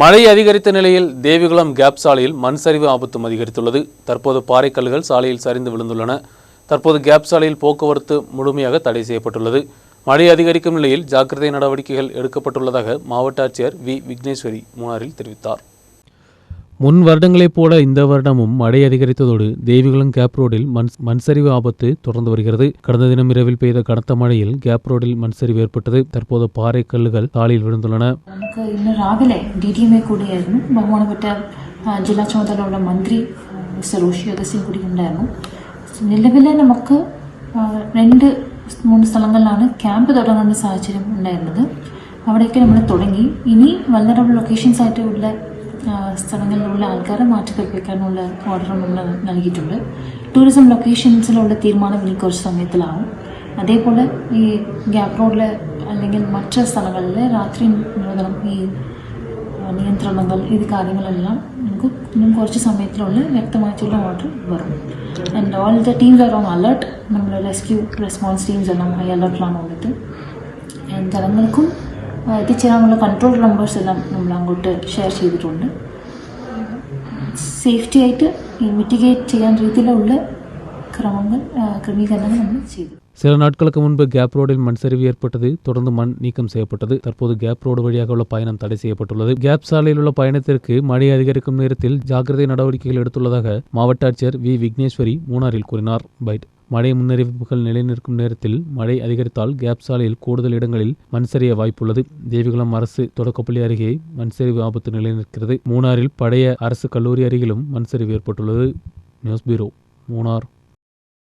மழை அதிகரித்த நிலையில் தேவிகுளம் கேப் சாலையில் மண் சரிவு ஆபத்தும் அதிகரித்துள்ளது. தற்போது பாறைக்கல்லுகள் சாலையில் சரிந்து விழுந்துள்ளன. தற்போது கேப் சாலையில் போக்குவரத்து முழுமையாக தடை செய்யப்பட்டுள்ளது. மழை அதிகரிக்கும் நிலையில் ஜாக்கிரதை நடவடிக்கைகள் எடுக்கப்பட்டுள்ளதாக மாவட்ட ஆட்சியர் வி. விக்னேஸ்வரி மூணாரில் தெரிவித்தார். முன் வருடங்களைப் போல இந்த வருடமும் மழை அதிகரித்ததோடு தேவிகுளம் கேப் ரோடில் மண் மண்சரிவு ஆபத்து தொடர்ந்து வருகிறது கடந்த தினம் இரவில் பெய்த கனத்த மழையில் கேப் ரோடில் மண்சரிவு ஏற்பட்டது தற்போது பாறை கல்லுகள் சாலையில் விழுந்துள்ளன നമുക്ക് ഇന്ന് രാവിലെ ഡി ഡി എം എ കൂടിയായിരുന്നു ബഹുമാനപ്പെട്ട ആ, ജില്ലാ ചുമതലയുള്ള മന്ത്രി ആ, മിസ്റ്റർ റോഷി അഗസ്റ്റിൻ കൂടി ഉണ്ടായിരുന്നു നിലവിലെ നമുക്ക് ആ, രണ്ട് മൂന്ന് സ്ഥലങ്ങളിലാണ് ക്യാമ്പ് തുടങ്ങേണ്ട സാഹചര്യം ഉണ്ടായിരുന്നത് അവിടെയൊക്കെ നമ്മൾ തുടങ്ങി ഇനി വല്ലറബിൾ ലൊക്കേഷൻസ് ആയിട്ട് ഉള്ള ആ, സ്ഥലങ്ങളിലുള്ള ആൾക്കാരെ മാറ്റി കൽപ്പിക്കാനുള്ള ഓർഡർ നമ്മൾ നൽകിയിട്ടുണ്ട്. ടൂറിസം ലൊക്കേഷൻസിലുള്ള തീരുമാനം ഇനി കുറച്ച് സമയത്തിലാവും. അതേപോലെ ഈ ഗ്യാപ് റോഡിൽ അല്ലെങ്കിൽ മറ്റ് സ്ഥലങ്ങളിൽ രാത്രി നിരോധനം ഈ നിയന്ത്രണങ്ങൾ ഇത് കാര്യങ്ങളെല്ലാം നമുക്ക് ഇന്നും കുറച്ച് സമയത്തിലുള്ള വ്യക്തമായിട്ടുള്ള ഓർഡർ വരും. And all the teams are on alert നമ്മൾ റെസ്ക്യൂ റെസ്പോൺസ് ടീംസ് എല്ലാം ഹൈ അലർട്ടിലാണ് ഉള്ളത് And ജനങ്ങൾക്കും ആ, എത്തിച്ചേരാനുള്ള കൺട്രോൾ നമ്പേഴ്സ് എല്ലാം നമ്മൾ അങ്ങോട്ട് ഷെയർ ചെയ്തിട്ടുണ്ട് സേഫ്റ്റി ആയിട്ട് മിറ്റിഗേറ്റ് ചെയ്യാൻ രീതിയിലുള്ള ക്രമങ്ങൾ ആ, ക്രമീകരണങ്ങൾ നമ്മൾ ചെയ്തു சில நாட்களுக்கு முன்பு கேப் ரோடில் மண் சரிவு ஏற்பட்டது தொடர்ந்து மண் நீக்கம் செய்யப்பட்டது தற்போது கேப் ரோடு வழியாக உள்ள பயணம் தடை செய்யப்பட்டுள்ளது கேப் சாலையில் உள்ள பயணத்திற்கு மழை அதிகரிக்கும் நேரத்தில் ஜாக்கிரதை நடவடிக்கைகள் எடுத்துள்ளதாக மாவட்ட ஆட்சியர் வி விக்னேஸ்வரி மூணாரில் கூறினார் பைட் மழை முன்னறிவிப்புகள் நிலைநிற்கும் நேரத்தில் மழை அதிகரித்தால் கேப் சாலையில் கூடுதல் இடங்களில் மண் சரிய வாய்ப்புள்ளது. தேவிகுளம் அரசு தொடக்கப்பள்ளி அருகே மண் சரிவு ஆபத்து நிலைநிற்கிறது. மூணாரில் பழைய அரசு கல்லூரி அருகிலும் மண் சரிவு ஏற்பட்டுள்ளது. News bureau Munnar.